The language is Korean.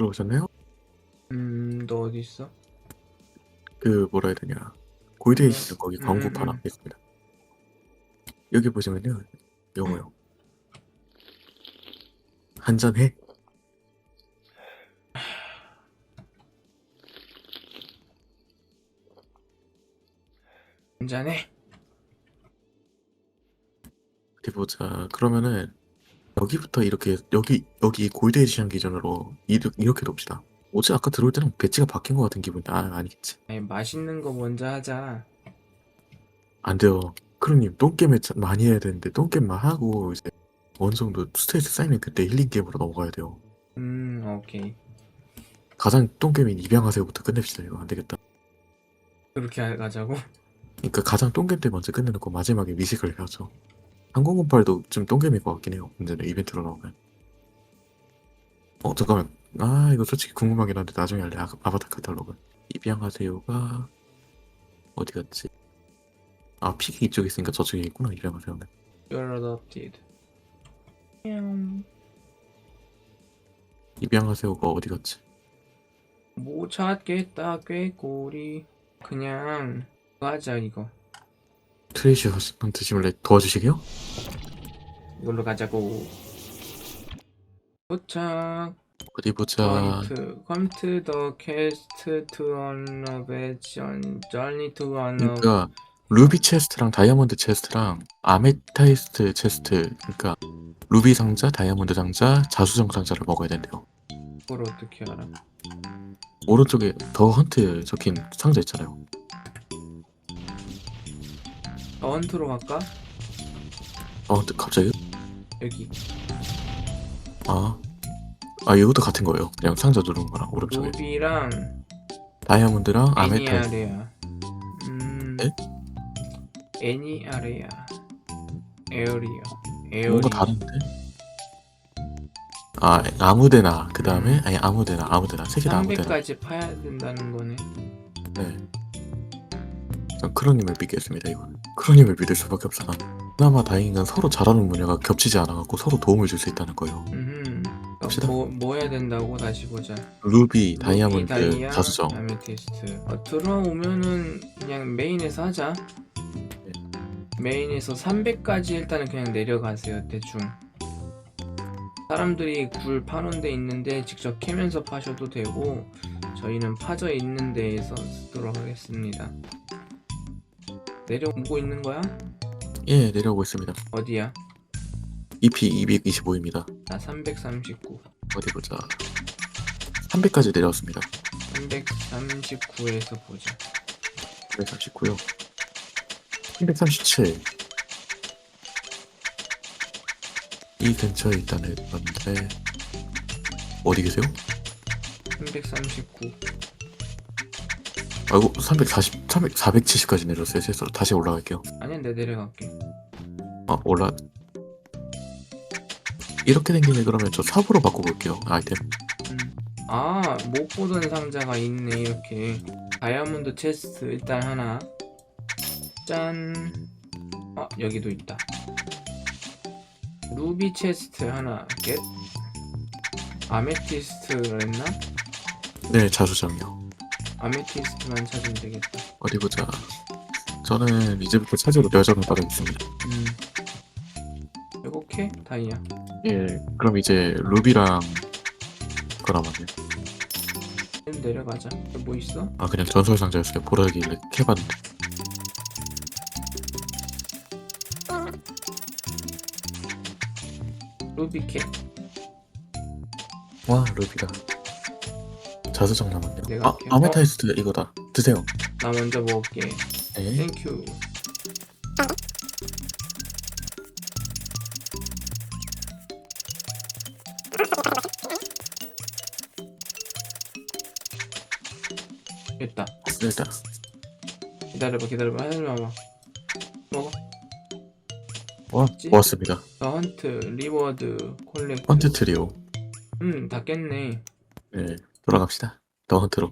들어오셨나요? 음, 너 어디 있어? 그 뭐라 해야 되냐 거기 음, 광고판 음. 앞에 있습니다. 여기 보시면요 영어요. 한잔 해. 한잔해. 어디 보자. 그러면은 여기부터 이렇게 여기 여기 골드 에디션 기준으로 이렇게, 이렇게 놉시다. 어제 아까 들어올 때는 배치가 바뀐 것 같은 기분이 아 아니겠지. 아니, 맛있는 거 먼저 하자. 안 돼요. 크루님 똥게임을 참 많이 해야 되는데 똥게임만 하고 이제 어느 정도 스트레스 쌓이면 그때 힐링 게임으로 넘어가야 돼요. 음, 오케이. 가장 똥게임인 입양하세요부터 끝냅시다. 이거 안 되겠다. 그렇게 하- 가자고? 그러니까 가장 똥게임 때 먼저 끝내놓고 마지막에 미식을 해야죠. 항공공팔도 좀 똥게임일 것 같긴 해요. 문제는 이벤트로 나오면. 어 잠깐만. 아 이거 솔직히 궁금하긴 한데 나중에 할래. 아, 아바타 카탈로그. 입양하세요가 어디 갔지? 아 픽이 이쪽에 있으니까 저쪽에 있구나. 입양하세요는. You're adopted. 음, 입양하세요가 어디 갔지? 못 찾겠다, 꾀꼬리. 그냥, 그거 하자, 이거. 트레이시 허스턴트 시뮬레 도와주시게요? 이걸로 가자고. 도착. 어디 보자. Come to the quest to innovation, journey to innovation. 그러니까 루비 체스트랑 다이아몬드 체스트랑 아메타이스트 체스트 그러니까 루비 상자, 다이아몬드 상자, 자수정 상자를 먹어야 된대요. 그걸 어떻게 알아? 오른쪽에 더 헌트 적힌 상자 있잖아요. 어, 헌트로 갈까? 어, 근데 갑자기? 여기. 아, 아 이것도 같은 거예요. 그냥 상자 누르는 거랑 오른쪽에 루비랑 다이아몬드랑 아메타이스트. 애니아레아. 음. 네? 애니아레아. 에어리어. 에어리. 뭔가 다른데? 아 아무데나 그 다음에 아니 아무데나 아무데나 세 개 다 아무데나. 300까지 파야 된다는 거네. 네. 전 크로님을 믿겠습니다, 이건. 크로님을 믿을 수밖에 난. 그나마 다행인 건 서로 잘하는 분야가 겹치지 않아갖고 서로 도움을 줄 수 있다는 거예요. 음. 갑시다. 뭐, 뭐 해야 된다고 다시 보자. 루비, 다이아몬드, 다이아, 자수정. 아메티스트. 어, 들어오면은 그냥 메인에서 하자. 네. 메인에서 300까지 일단은 그냥 내려가세요 대충. 사람들이 굴 파는 데 있는데 직접 캐면서 파셔도 되고 저희는 파져 있는 데에서 쓰도록 하겠습니다. 내려오고 있는 거야? 예, 내려오고 있습니다. 어디야? EP 225입니다. 나 339. 어디 보자. 300까지 내려왔습니다. 339에서 보자. 339요. 337. 이 근처에 있다는 건데, 어디 계세요? 339. 아이고, 340, 300, 470까지 내렸어요, 실수로. 다시 올라갈게요. 아니야 내가 내려갈게. 아 올라 이렇게 된 김에 그러면 저 삽으로 바꿔볼게요 아이템 음. 아, 못 보던 상자가 있네, 이렇게. 다이아몬드 체스트 일단 하나. 짠. 아, 여기도 있다. 루비 체스트 하나 겟. 아메티스트랬나? 네 자수정이요 아메티스트만 찾으면 되겠다. 어디 보자 저는 이제부터 찾으러 여정을 따르겠습니다 음. 요렇게 다이아. 예 그럼 이제 루비랑 그거 남았네 내려가자. 뭐 있어? 아 그냥 전설 상자였어요 보라길래 캐봤는데 루비 캣. 와 루비다 자수정 남았네요 내가 아 캐- 아메타이스트 이거다 드세요 나 먼저 먹을게. 네 땡큐. 됐다. 일단 기다려봐, 기다려봐. 하지 마봐. 먹어. 와 맞지? 고맙습니다 더 헌트, 리워드, 콜렉트. 헌트 트리오 음, 다 깼네. 네 돌아갑시다. 더 헌트로